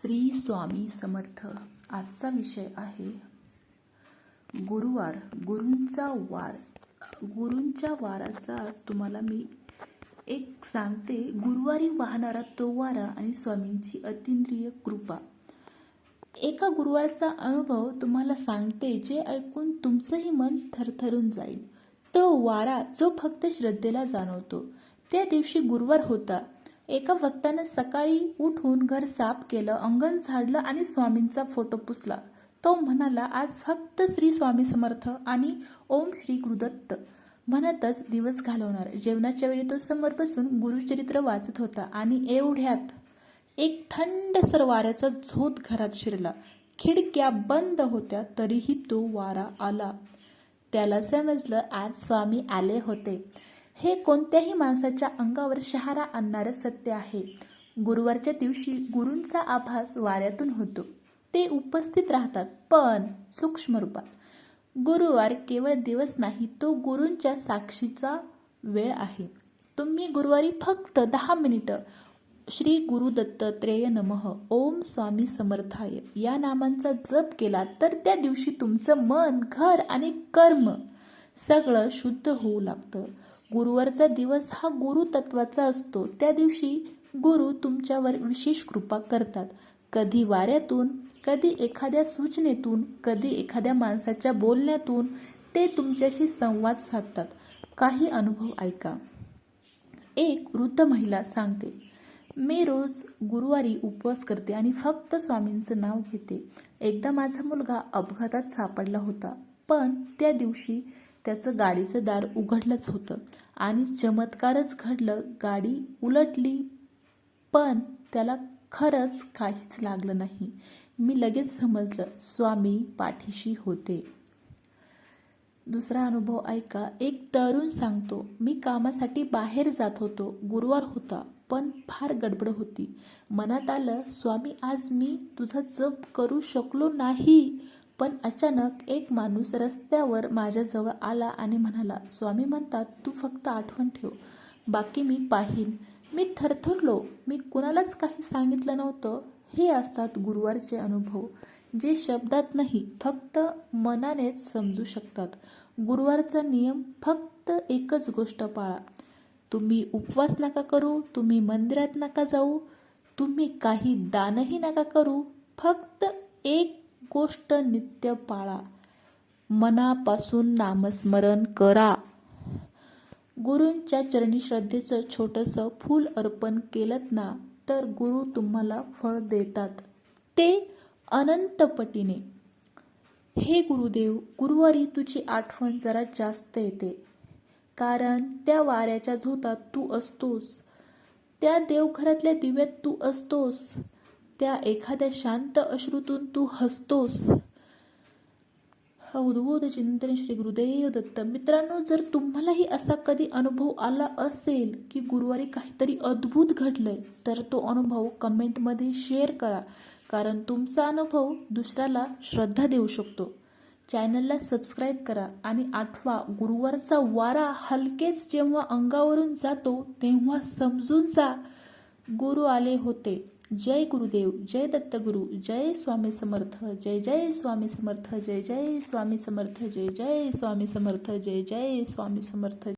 श्री स्वामी समर्थ. आजचा विषय आहे गुरुवार गुरूंचा वार. गुरूंच्या वाराचा आज तुम्हाला मी एक सांगते. गुरुवारी वाहणारा तो वारा आणि स्वामींची अतिंद्रिय कृपा. एका गुरुवारचा अनुभव तुम्हाला सांगते जे ऐकून तुमचंही मन थरथरून जाईल. तो वारा जो फक्त श्रद्धेला जाणवतो. त्या दिवशी गुरुवार होता. एका भक्तानं सकाळी उठून घर साफ केलं अंगण झाडलं आणि स्वामींचा फोटो पुसला. तो म्हणाला आज फक्त श्री स्वामी समर्थ आणि ओम श्री गुरुदत्त. म्हणतच दिवस घालवणार. जेवणाच्या वेळी तो समोर बसून गुरुचरित्र वाचत होता आणि एवढ्यात एक थंडसर वाऱ्याचा झोत घरात शिरला. खिडक्या बंद होत्या तरीही तो वारा आला. त्याला समजलं आज स्वामी आले होते. हे कोणत्याही माणसाच्या अंगावर शहारा आणणारं सत्य आहे. गुरुवारच्या दिवशी गुरूंचा आभास वाऱ्यातून होतो. ते उपस्थित राहतात पण सूक्ष्म रूपात गुरुवार केवळ दिवस नाही तो गुरूंच्या साक्षीचा वेळ आहे. तुम्ही गुरुवारी फक्त दहा मिनिटं श्री गुरुदत्त त्रेय नमः ओम स्वामी समर्थाय या नामांचा जप केला तर त्या दिवशी तुमचं मन घर आणि कर्म सगळं शुद्ध होऊ लागतं. गुरुवारचा दिवस हा गुरु तत्वाचा असतो. त्या दिवशी गुरु तुमच्यावर विशेष कृपा करतात. कधी वाऱ्यातून कधी एखाद्या सूचनेतून कधी एखाद्या माणसाच्या बोलण्यातून ते तुमच्याशी संवाद साधतात. काही अनुभव ऐका. एक वृद्ध महिला सांगते मी रोज गुरुवारी उपवास करते आणि फक्त स्वामींचं नाव घेते. एकदा माझा मुलगा अपघातात सापडला होता. पण त्या दिवशी त्याचं गाडीचं दार उघडलंच होतं. आणि चमत्कारच घडलं गाडी उलटली पण त्याला खरंच काहीच लागलं नाही. मी लगेच समजलं स्वामी पाठीशी होते. दुसरा अनुभव ऐका. एक तरुण सांगतो मी कामासाठी बाहेर जात होतो. गुरुवार होता पण फार गडबड होती. मनात आलं स्वामी आज मी तुझा जप करू शकलो नाही. पण अचानक एक माणूस रस्त्यावर माझ्याजवळ आला आणि म्हणाला स्वामी म्हणतात तू फक्त आठवण ठेव. बाकी मी पाहीन. मी थरथरलो. मी कुणालाच काही सांगितलं नव्हतं. हे असतात गुरुवारचे अनुभव. जे शब्दात नाही फक्त मनानेच समजू शकतात. गुरुवारचा नियम फक्त एकच गोष्ट पाळा. तुम्ही उपवास नका करू. तुम्ही मंदिरात नका जाऊ. तुम्ही काही दानही नका करू. फक्त एक गोष्ट नित्य पाळा. मनापासून नामस्मरण करा. गुरूंच्या चरणी श्रद्धेचं छोटंसं फूल अर्पण केलं ना तर गुरु तुम्हाला फळ देतात. ते अनंतपटीने हे गुरुदेव गुरुवारी तुझी आठवण जरा जास्त येते. कारण त्या वाऱ्याच्या झोतात तू असतोस. त्या देवघरातल्या दिव्यात तू असतोस. त्या एखाद्या शांत अश्रूतून तू हसतोस. उद्बोध चिंतन श्री गुरुदेव दत्त. मित्रांनो जर तुम्हालाही असा कधी अनुभव आला असेल की गुरुवारी काहीतरी अद्भुत घडलंय तर तो अनुभव कमेंटमध्ये शेअर करा. कारण तुमचा अनुभव दुसऱ्याला श्रद्धा देऊ शकतो. चॅनलला सबस्क्राईब करा आणि आठवा गुरुवारचा वारा हलकेच जेव्हा अंगावरून जातो तेव्हा समजून जा गुरु आले होते. जय गुरुदेव जय दत्तगुरु जय स्वामी समर्थ जय जय स्वामी समर्थ जय जय स्वामी समर्थ जय जय स्वामी समर्थ जय जय स्वामी समर्थ